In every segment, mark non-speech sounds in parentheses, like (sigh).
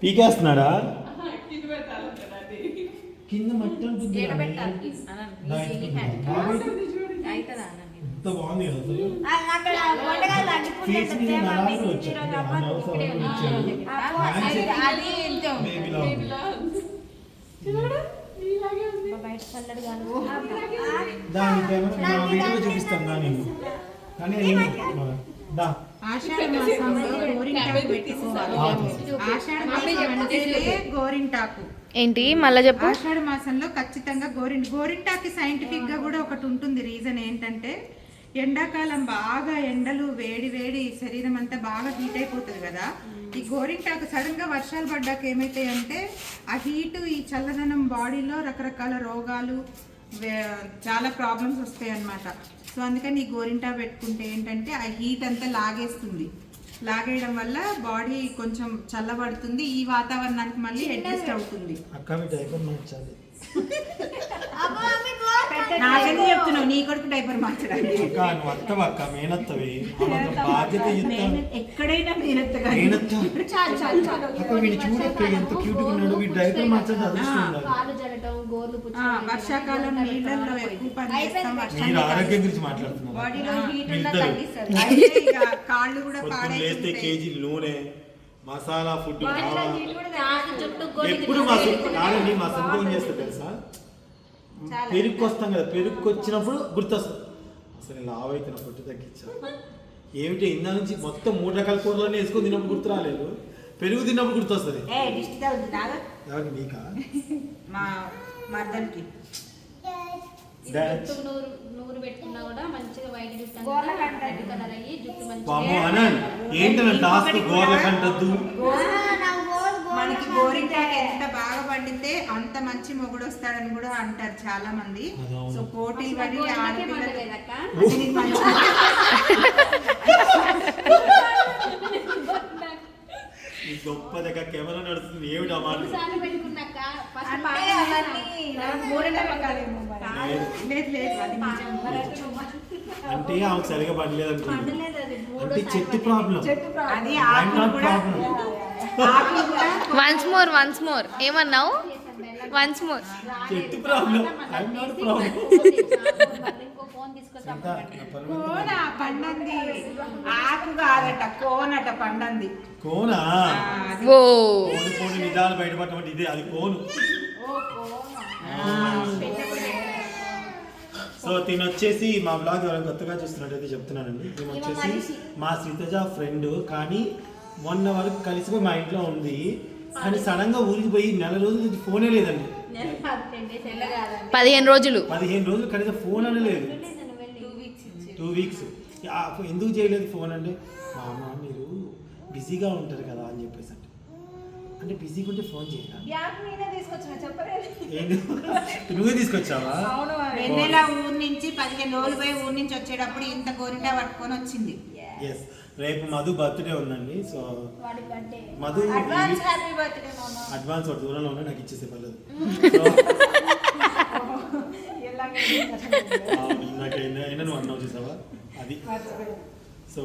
పీకేస్తున్నాడా? కింద మట్టి ఉంటుంది ఎంత బాగుంది దాని వీడియోలో చూపిస్తాను దా నేను కానీ నేను దా. ఆషాఢ మాసంలో గోరింటాకు పెట్టుకోవాలి ఆషాఢ మాసం అంటే గోరింటాకు. ఏంటి? మళ్ళా చెప్పు. ఆషాఢ మాసంలో ఖచ్చితంగా గోరిం గోరింటాకి సైంటిఫిక్గా కూడా ఒకటి ఉంటుంది రీజన్ ఏంటంటే ఎండాకాలం బాగా ఎండలు వేడి వేడి శరీరం అంతా బాగా హీట్ అయిపోతుంది కదా. ఈ గోరింటాకు సడన్గా వర్షాలు పడ్డాక ఏమైతాయి అంటే ఆ హీట్ ఈ చల్లదనం బాడీలో రకరకాల రోగాలు చాలా ప్రాబ్లమ్స్ వస్తాయి అన్నమాట సో అందుకని ఈ గోరింటా పెట్టుకుంటే ఏంటంటే ఆ హీట్ అంతా లాగేస్తుంది. లాగేయడం వల్ల బాడీ కొంచెం చల్లబడుతుంది ఈ వాతావరణానికి మళ్ళీ అడ్జస్ట్ అవుతుంది. (laughs) చెప్తున్నావు. నీ కొడుకు డైపర్ మార్చడానికి. అక్క నువ్వు అత్తవా అక్క మేనత్తవి. ఆమెకు బాధ్యత చెప్తాను. ఎక్కడైనా మీరెత్తగా మేనత్త. చాలు చాలు చాలు. అక్క వీడు చూడక్క ఎంత క్యూట్ ఉన్నాడు. వీడు డైపర్ మార్చాలి అదృష్టం ఉండాలి కాలు జరగటం గోర్లు ఆ, వర్షాకాలం నీళ్ళల్లో ఎక్కువ పని చేస్తాం వర్షం మీరు ఆరోగ్యం గురించి మాట్లాడుతున్నారు. బాడీలో హీట్ అంతా ఇద్దరు. తగ్గిస్తుంది (laughs) అయితే ఇక కాళ్ళు కూడా కేజీ నూనె మసాలా ఫుడ్ ఎప్పుడు మా చేస్తా తెలుసా? పెరుగుకి వస్తాం కదా పెరుగుకి వచ్చినప్పుడు గుర్తొస్తుంది. అసలు లావ్ అయితే నా పొట్టు తగ్గించా ఏమిటి ఇందా నుంచి మొత్తం మూడు రకాల కూరలన్నీ వేసుకొని తిన్నప్పుడు గుర్తు రాలేదు. పెరుగు తిన్నప్పుడు గుర్తొస్తుంది. ఎవరికి నీకా? మా నూరు పెట్టుకున్నా కూడా మంచిగా వైట్ జుట్టు ఏంటన్నా టాస్క్ మనకి గోరింటాకు ఎంత బాగా పండితే అంత మంచి మొగుడు వస్తాడని కూడా అంటారు చాలా మంది. సో పోటీలు పడి (laughs) కెమెరా నడుస్తుంది ఏమిటి అంటే ఆమెకు సరిగా పడలేదు అంటే చెట్టు ప్రాబ్లం. అది problem once more once more ఏమన్నావు? వన్స్ మోర్ కోన పండంది? ఆకు కాదట కోనట పండంది. కోనా? ఓ. కోను కోను నిజాలు బయటపడటం ఇదే అది కోను. సో తిను వచ్చేసి మా బ్లాగ్ ఎవరైనా కొత్తగా చూస్తున్నట్టయితే చెప్తున్నానండి. తిను వచ్చేసి మా శ్రీతజ ఫ్రెండ్ కానీ మొన్న వరకు కలిసి మా ఇంట్లో ఉంది. కానీ సడన్గా ఊరికి పోయి నెల రోజుల నుంచి ఫోనే లేదండి. పదిహేను రోజులు. పదిహేను రోజులు కనీసం ఫోన్ అనే లేదు. టూ వీక్స్ ఎందుకు చేయలేదు ఫోన్ అంటే మా అమ్మ మీరు బిజీగా ఉంటారు కదా అని చెప్పేసి అంటే. అంటే బిజీగా ఉంటే ఫోన్ ఏంది? నువ్వే తీసుకొచ్చావా? వెన్నెల ఊరు నుంచి పదిహేను రోజులు పోయి ఊరు నుంచి వచ్చేటప్పుడు ఇంత గోరింటా పట్టుకొని వచ్చింది. ఎస్ రేపు మధు బర్త్డే ఉందండి so Madhu advance happy birthday మామ అడ్వాన్స్ వాడు దూరంలో ఉన్నా నాకు ఇచ్చేసే పర్లేదు. నాకు అన్నావు చూసావా? అది. సో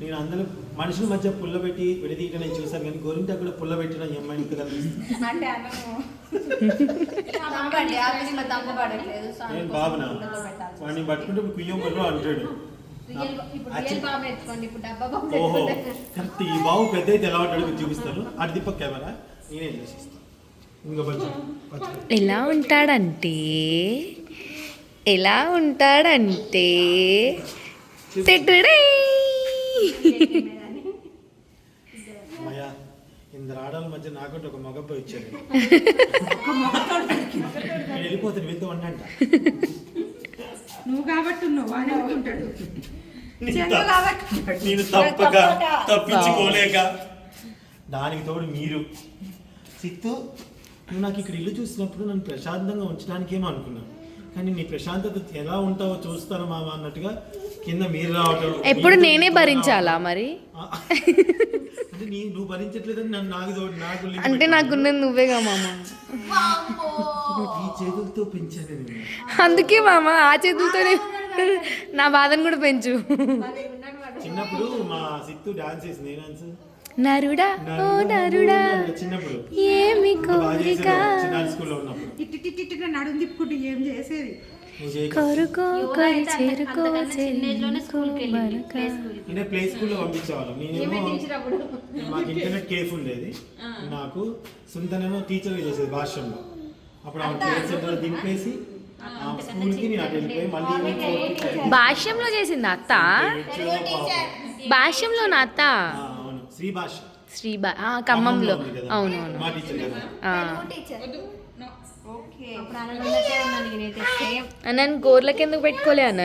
నేను అందరూ మనుషుల మధ్య పుల్ల పెట్టి విడదీయటం నేను చూసాను కానీ గోరింటా కూడా పుల్ల పెట్టిన అమ్మాయిని పడట్లేదు నేను బాబునా? వాడిని పట్టుకుంటే కుయ్యం బర్రో అంటాడు. ఓహో. నేర్చుకోండి కరెక్ట్ ఈ బాబు పెద్ద అయితే ఎలా ఉంటాడు మీకు చూపిస్తాను. అటు కెమెరా నేనే చేసిస్తాను ఇంకా. ఎలా ఉంటాడంటే ఎలా ఉంటాడంటే ఇందరు ఆడాల మధ్య నాకంటే ఒక మగబ్బాయి ఇచ్చాడు నేను వెళ్ళిపోతాను వెళ్తూ ఉండంట నువ్వు కాబట్టి నువ్వు వాడు అనుకుంటాడు. నేను తప్పక తప్పించుకోలేక. దానికి తోడు మీరు. సిత్తు నువ్వు నాకు ఇక్కడ ఇల్లు చూసినప్పుడు నన్ను ప్రశాంతంగా ఉంచడానికి ఏమో అనుకున్నాను. కానీ నీ ప్రశాంతత ఎలా ఉంటావో చూస్తాను మామ అన్నట్టుగా కింద మీరు రావటం. ఎప్పుడు నేనే భరించాలా. మరి? అంటే నీ నువ్వు భరించట్లేదని నన్ను నాకు తోడు నాకు అంటే. నాకున్నది నువ్వేగా మామ? ఈ చేతులతో పెంచాను అందుకే మామ ఆ చేతులతోనే నా బాధను కూడా పెంచు. చిన్నప్పుడు మా సిత్తు డాన్స్ చేసింది. డాన్స్ నరుడా ఓ నరుడా చిన్నప్పుడు. ఏమి కోరిక? నడుం తిప్పుకుంటూ ఏం చేసేది. కొరుకో కొరి చేరుకో అంటే ప్లే స్కూల్లో పంపించేవాళ్ళం. నేనేమో మాకు ఇంటర్నెట్ కేఫ్ ఉండేది. నాకు సొంతనేమో టీచర్ చేసేది భాష్యంలో. అప్పుడు ఆమె ప్లే సెంటర్ దింపేసి భాష్యంలో చేసింది అత్త? భాష్యంలో నా అత్త? శ్రీ బా ఖమ్మంలో. అవునవును. అన్నాను గోర్లకు ఎందుకు పెట్టుకోలే అన్న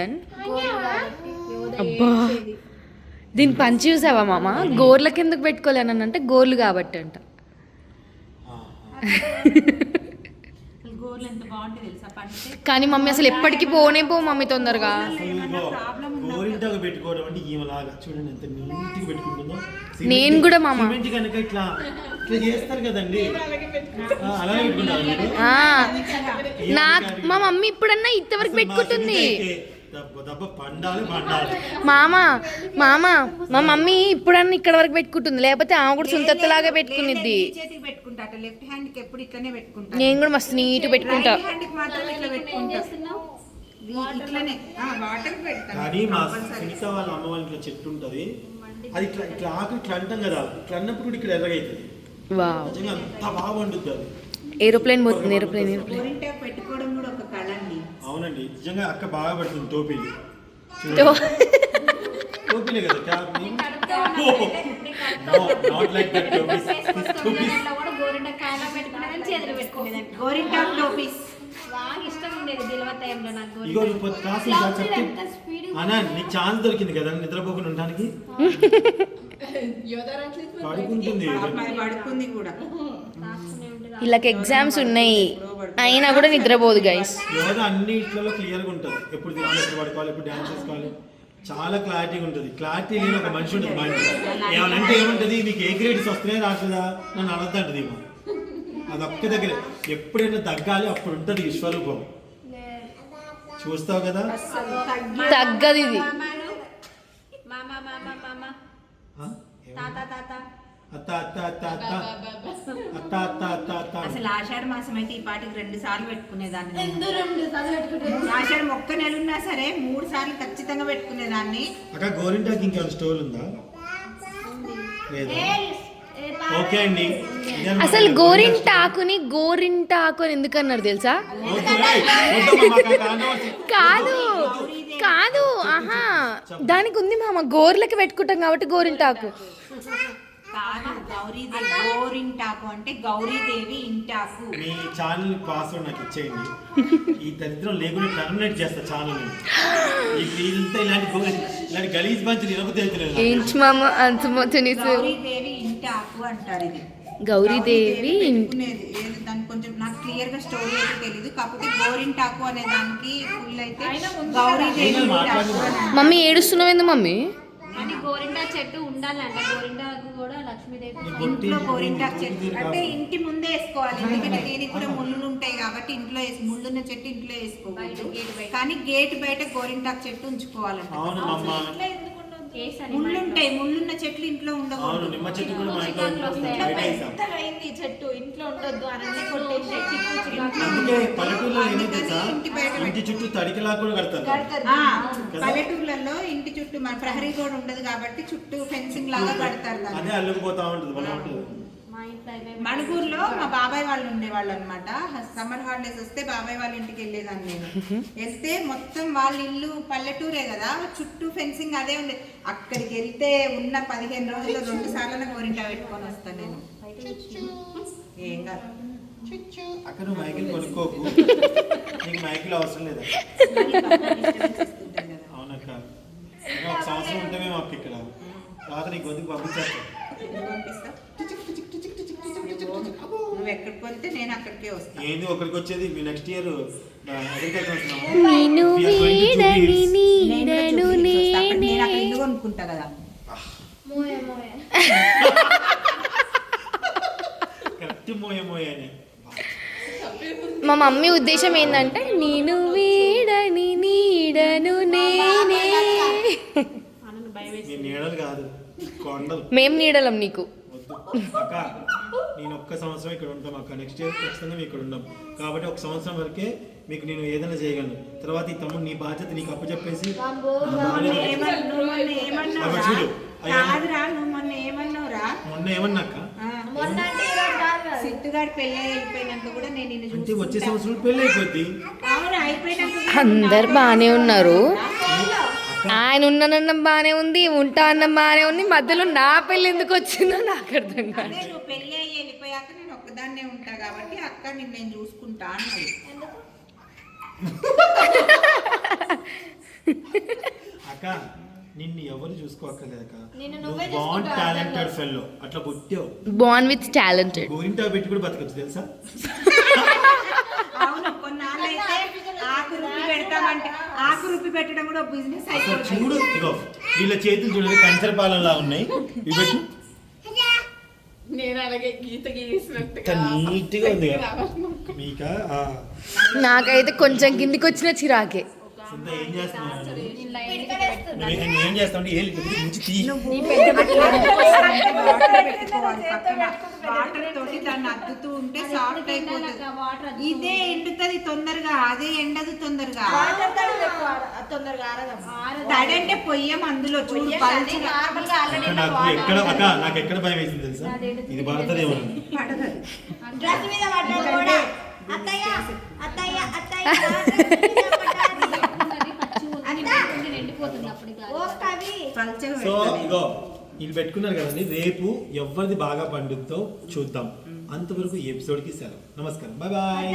అబ్బా. దీని పంచి చూసావా మామ? గోర్లకు ఎందుకు పెట్టుకోలే అన్నాను అంటే గోర్లు కాబట్టి అంట. ఎంత బాగుంటుంది తెలుసా? పంటే కానీ మమ్మీ అసలు ఎప్పటికీ పోనే పో మమ్మీ తొందరగా. గోరింటాకు పెట్టుకోవడం అంటే ఈమెలాగా చూడండి ఎంత నీట్గా పెట్టుకుంటుందో. నేను కూడా మామ. సిమెంట్ కనుక ఇట్లా ఇట్లా చేస్తారు కదండి. ఆ, అలానే పెట్టుకుంటారు మీరు? ఆ, నా మా మమ్మీ ఇప్పుడన్నా ఇంతవరకు పెట్టుకుంటుంది. మామ మామ మా మమ్మీ ఇప్పుడన్నా ఇక్కడ వరకు పెట్టుకుంటుంది. లేకపోతే ఆమె కూడా పెట్టుకునిద్ది. ఎప్పుడు ఇట్లనే పెట్టుకుంటా. నేను కూడా మస్తు నీట్ పెట్టుకుంటా. రైట్ హ్యాండ్కి మాత్రం ఇట్లా పెట్టుకుంటా. ఈ- ఇట్లనే వాటర్ పెడతాను కానీ మా సునీత వాళ్ళ అమ్మ వాళ్ళ ఇంట్లో చెట్టు ఉంటది. అది ఇట్లా ఇట్లా ఆకు ఇట్లా అంటాం కదా ఇట్లా అన్నప్పుడు కూడా ఇక్కడ ఎర్రగైతుంది. వావ్. నిజంగా అంత బాగా వండుద్ది అది. ఏరోప్లేన్ పోతుంది ఏరోప్లేన్ ఏరోప్లేన్ గోరింటాకు పెట్టుకోవడం కూడా ఒక కళ అండి అవునండి. నిజంగా అక్క బాగా పడుతుంది టోపీలు. టోపీలే కదా క్యాప్ నాట్ లైక్ దట్ టోపీస్. టోపీస్. గోరింటాకు బాగా ఇష్టం ఉండేది నాకు ఇగో నువ్వు క్లాస్ చెప్తే నీకు ఛాన్స్ దొరికింది కదా నిద్రపోకుండా ఉండడానికి? పడుకుంటుంది. పడుకుంది కూడా. వీళ్ళకి ఎగ్జామ్స్ ఉన్నాయి. అయినా కూడా నిద్రపోదు గైస్ యోగా అన్ని ఇట్లలో క్లియర్గా ఉంటుంది. ఎప్పుడు తినాలి ఎప్పుడు పడుకోవాలి ఎప్పుడు డ్యాన్స్ చేసుకోవాలి. చాలా క్లారిటీగా ఉంటుంది. క్లారిటీ లేని ఒక మనిషి ఉంటుంది మైండ్ ఏమనంటే ఏముంటుంది? నీకు ఏ గ్రేడ్స్ వస్తున్నాయి రాట్లేదా నన్ను అనొద్దంటది ఏమో అది ఒక్క దగ్గర. ఎప్పుడైనా తగ్గాలి అప్పుడు ఉంటుంది విశ్వరూపం చూస్తావు కదా? తగ్గదు ఇది మామ మామ. మామ. తాత తాత. అత్త అత్త అత్త అత్త అత్త అత్త అత్త అత్త అసలు ఆషాఢ మాసం అయితే ఈ పాటికి రెండు సార్లు పెట్టుకునేదాన్ని నేను. ఆషాఢం ఒక్క నెల ఉన్నా సరే మూడు సార్లు ఖచ్చితంగా పెట్టుకునేదాన్ని అక్కడ గోరింటాకి ఇంకేమైనా స్టోర్ ఉందా లేదా ఓకే అండి ఇదన్నమాట. అసలు గోరింటాకుని గోరింటాకు అని ఎందుకన్నారు తెలుసా కాదు కాదు ఆహా దానికి ఉంది మామ గోర్లకి పెట్టుకుంటాం కాబట్టి గోరింటాకు కాదు గౌరీదేవి గోరింటాకు అంటే గౌరీదేవి ఇంటాకు. మీ ఛానల్ పాస్వర్డ్ నాకు ఇచ్చేయండి. ఈ దరిద్రం లేకుండా టర్మినేట్ చేస్తా ఛానల్ ఇంత ఇలాంటి గో- ఇలాంటి గలీజ్ ఏంటి మామ? అంత తినేసు గౌరీదేవి ఇంటాకు అంటారు ఇది. గౌరీదేవి పెట్టుకునేది. ఏది దానికి కొంచెం నాకు క్లియర్గా స్టోరీ అయితే తెలియదు కాకపోతే గోరింటాకు అనే దానికి ఫుల్ అయితే గౌరీదేవి నేను ఇంటాకు మాట్లాడిన- అని అంటారు. మమ్మీ ఏడుస్తున్నావు ఎందుకు మమ్మీ? కానీ గోరింటా చెట్టు ఉండాలంట. గోరింటాకు కూడా లక్ష్మీదేవి ఇంట్లో గోరింటాకు చెట్టు. అంటే. ఇంటి ముందే వేసుకోవాలి. ఎందుకంటే దీనికి కూడా ముళ్ళులు ఉంటాయి కాబట్టి ఇంట్లో వేసి ముళ్ళున్న చెట్టు ఇంట్లో బయట. కానీ గేట్ బయట గోరింటాకు చెట్టు ఉంచుకోవాలంట. అవును మమ్మ వేసాను ముళ్ళు ఉంటాయి ముళ్ళున్న చెట్లు ఇంట్లో ఉండకూడదు. నిమ్మ చెట్టు కూడా మా ఇంట్లో చెట్టు. ఇంట్లో ఉండొద్దు కొట్టేసి అందుకే పల్లెటూరులో ఇంటి బయట ఇంటి చుట్టూ తడికిలా కూడా కడతారు. ఆ, పల్లెటూర్లలో ఇంటి చుట్టూ మన ప్రహరీ గోడ ఉండదు కాబట్టి చుట్టూ ఫెన్సింగ్ లాగా కడతారు అదే అల్లుకుపోతా ఉంటుంది మణుగూరులో మా బాబాయ్ వాళ్ళు ఉండేవాళ్ళు అనమాట సమ్మర్ హాలిడేస్ వస్తే బాబాయ్ వాళ్ళ ఇంటికి వెళ్ళేదాన్ని నేను. (laughs) వెళ్తే మొత్తం వాళ్ళ ఇల్లు పల్లెటూరే కదా చుట్టూ ఫెన్సింగ్ అదే ఉంది. అక్కడికి వెళ్తే ఉన్న పదిహేను రోజుల్లో రెండు సార్లు గోరింటా పెట్టుకొని వస్తాను నేను. ఏం కాదు. అక్కడ మైకిల్ కొనుక్కోకు. నీకు మైకిల్ అవసరం లేదా. అవునక్క. ఒక సంవత్సరం ఉంటే మేము అక్క ఇక్కడ. తర్వాత నీకు వద్దకు పంపించేస్తాం. ఎక్కడికి వెళ్తే నేను అక్కడికే వస్తాను ఏంది ఒకరికి వచ్చేది? మీ నెక్స్ట్ ఇయర్ నేను వీడని నీడను నేను అక్కడ నేనే ఇల్లు కొనుక్కుంటా కదా. కరెక్ట్ మోయ మోయ అని. మా మమ్మీ ఉద్దేశం ఏంటంటే నేను వీడని నీడను నేనే. నేను ఉండదు మేం నీడలం నీకు. అక్క నేను ఒక్క సంవత్సరం ఇక్కడ ఉంటాం అక్క నెక్స్ట్ ఇయర్ ఖచ్చితంగా మేము ఇక్కడ ఉండం. కాబట్టి ఒక సంవత్సరం వరకే మీకు నేను ఏదైనా చేయగలను. తర్వాత ఈ తమ్ముడు నీ బాధ్యత నీకు ఏమన్నా- నువ్వు మొన్న చూడు. ఏమన్నాక? అంటే వచ్చే. సంవత్సరం పెళ్ళి అయిపోద్ది. అందరు బాగానే ఉన్నారు. ఆయన ఉన్నానన్నం బాగానే ఉంది ఉంటా అన్నం బాగానే ఉంది. మధ్యలో నా పెళ్ళి ఎందుకు వచ్చిందో నాకు అర్థం కాదు అదే నువ్వు పెళ్ళి అయ్యి వెళ్ళిపోయాక నేను ఒక్కదాన్నే ఉంటా కాబట్టి అక్క నిన్ను నేను చూసుకుంటా అన్నది. అక్క నిన్ను ఎవరు చూసుకోక్కర్లేక నిన్ను నువ్వు నువ్వే బాన్ టాలెంటెడ్ ఫెల్లో అట్లా పుట్టావు. బాన్ విత్ టాలెంటెడ్ గోరింటా పెట్టి కూడా బతకచ్చు తెలుసా? అవును కొన్నాళ్ళు అయితే ఆకు రుబ్బి పెడతామంటే ఆకు రుబ్బి పెట్టడం కూడా బిజినెస్ అయిపోతుంది. చూడు ఇగో వీళ్ళ చేతులు చూడండి కంచర పాలనలా ఉన్నాయి. ఇవి పెట్టు. నేను అలాగే గీత గీసినట్టు ఇంత నీట్గా ఉంది కదా. (laughs) మీక? ఆ, నాకైతే కొంచెం కిందికి వచ్చిన చిరాకే. ఏం చేస్తావు వాటర్ తోటి దాన్ని అద్దుతూ ఉంటే సాఫ్ట్ అయిపోతుంది. ఇదే ఎండుతుంది తొందరగా అదే ఎండదు తొందరగా. తడి అంటే పొయ్యం అందులో చూడు ఎక్కడ అక్క నాకు ఎక్కడ భయం వేసింది తెలుసా? ఇది పడుతుందేమో డ్రెస్ మీద అత్తయ్య అత్తయ్య అత్తయ్య సో. ఇగో ఇది పెట్టుకున్నారు కదండి రేపు ఎవరిది బాగా పండుద్దో చూద్దాం. అంతవరకు ఈ ఎపిసోడ్కి సెలవు. నమస్కారం. Bye bye.